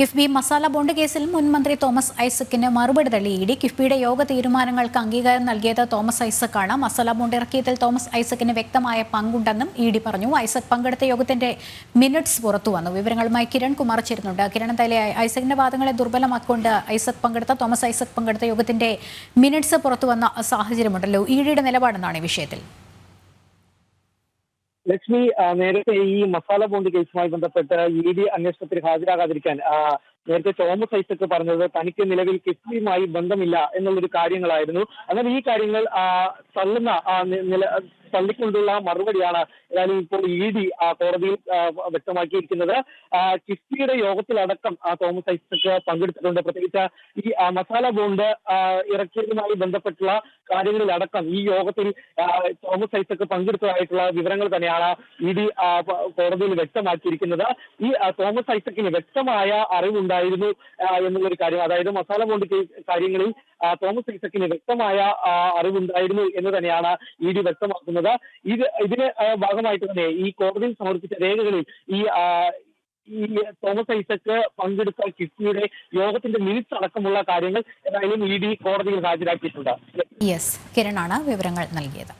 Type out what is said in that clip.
KIIFB masala bond കേസിൽ മുൻ മന്ത്രി തോമസ് ഐസക്കിന് മറുപടി തള്ളി ഇ ഡി കിഫ്ബിയുടെ യോഗ തീരുമാനങ്ങൾക്ക് അംഗീകാരം നൽകിയത് തോമസ് ഐസക്കാണ്. മസാല ബോണ്ട് ഇറക്കിയതിൽ തോമസ് ഐസക്കിന് വ്യക്തമായ പങ്കുണ്ടെന്നും ഇ ഡി പറഞ്ഞു. ഐസക് പങ്കെടുത്ത യോഗത്തിന്റെ മിനിറ്റ്സ് പുറത്തു വന്നു. വിവരങ്ങളുമായി കിരൺ കുമാർ ചേരുന്നുണ്ട്. കിരൺ എന്തായാലും ഐസക്കിന്റെ വാദങ്ങളെ ദുർബലമാക്കൊണ്ട് ഐസക് പങ്കെടുത്ത തോമസ് ഐസക് പങ്കെടുത്ത യോഗത്തിന്റെ മിനിറ്റ്സ് പുറത്തു വന്ന സാഹചര്യമുണ്ടല്ലോ. ഇ ഡിയുടെ നിലപാടെന്നാണ് ഈ വിഷയത്തിൽ? ലക്ഷ്മി നേരത്തെ ഈ മസാല ബോണ്ട് കേസുമായി ബന്ധപ്പെട്ട് ഇ ഡി അന്വേഷണത്തിന് ഹാജരാകാതിരിക്കാൻ നേരത്തെ തോമസ് ഐസക് പറഞ്ഞത് തനിക്ക് നിലവിൽ കിഫ്ബിയുമായി ബന്ധമില്ല എന്നുള്ളൊരു കാര്യങ്ങളായിരുന്നു. എന്നാൽ ഈ കാര്യങ്ങൾ തള്ളുന്ന തള്ളിക്കൊണ്ടുള്ള മറുപടിയാണ് ഏതായാലും ഇപ്പോൾ ഇ ഡി കോടതിയിൽ വ്യക്തമാക്കിയിരിക്കുന്നത്. കിഫ്ബിയുടെ യോഗത്തിലടക്കം തോമസ് ഐസക് പങ്കെടുത്തിട്ടുണ്ട്. പ്രത്യേകിച്ച് ഈ മസാല ബോണ്ട് ഇറക്കിയതുമായി ബന്ധപ്പെട്ടുള്ള കാര്യങ്ങളിലടക്കം ഈ യോഗത്തിൽ തോമസ് ഐസക് പങ്കെടുത്തതായിട്ടുള്ള വിവരങ്ങൾ തന്നെയാണ് ഇ ഡി കോടതിയിൽ വ്യക്തമാക്കിയിരിക്കുന്നത്. ഈ തോമസ് ഐസക്കിന് വ്യക്തമായ അറിവുണ്ടായിരുന്നു എന്നുള്ളൊരു കാര്യം. അതായത് മസാല ബോണ്ട് കാര്യങ്ങളിൽ തോമസ് ഐസക്കിന് വ്യക്തമായ അറിവുണ്ടായിരുന്നു എന്ന് തന്നെയാണ് ഇ ഡി വ്യക്തമാക്കുന്നത്. ഇത് ഇതിന് ഭാഗമായിട്ട് തന്നെ ഈ കോടതിയിൽ സമർപ്പിച്ച രേഖകളിൽ ഈ ഈ തോമസ് ഐസക് പങ്കെടുത്ത കിഫ്ബിയുടെ യോഗത്തിന്റെ മിനിറ്റ്സ് അടക്കമുള്ള കാര്യങ്ങൾ ഏതായാലും ഇ ഡി കോടതിയിൽ ഹാജരാക്കിയിട്ടുണ്ട്. യെസ് കിരണാണ് വിവരങ്ങൾ നൽകിയത്.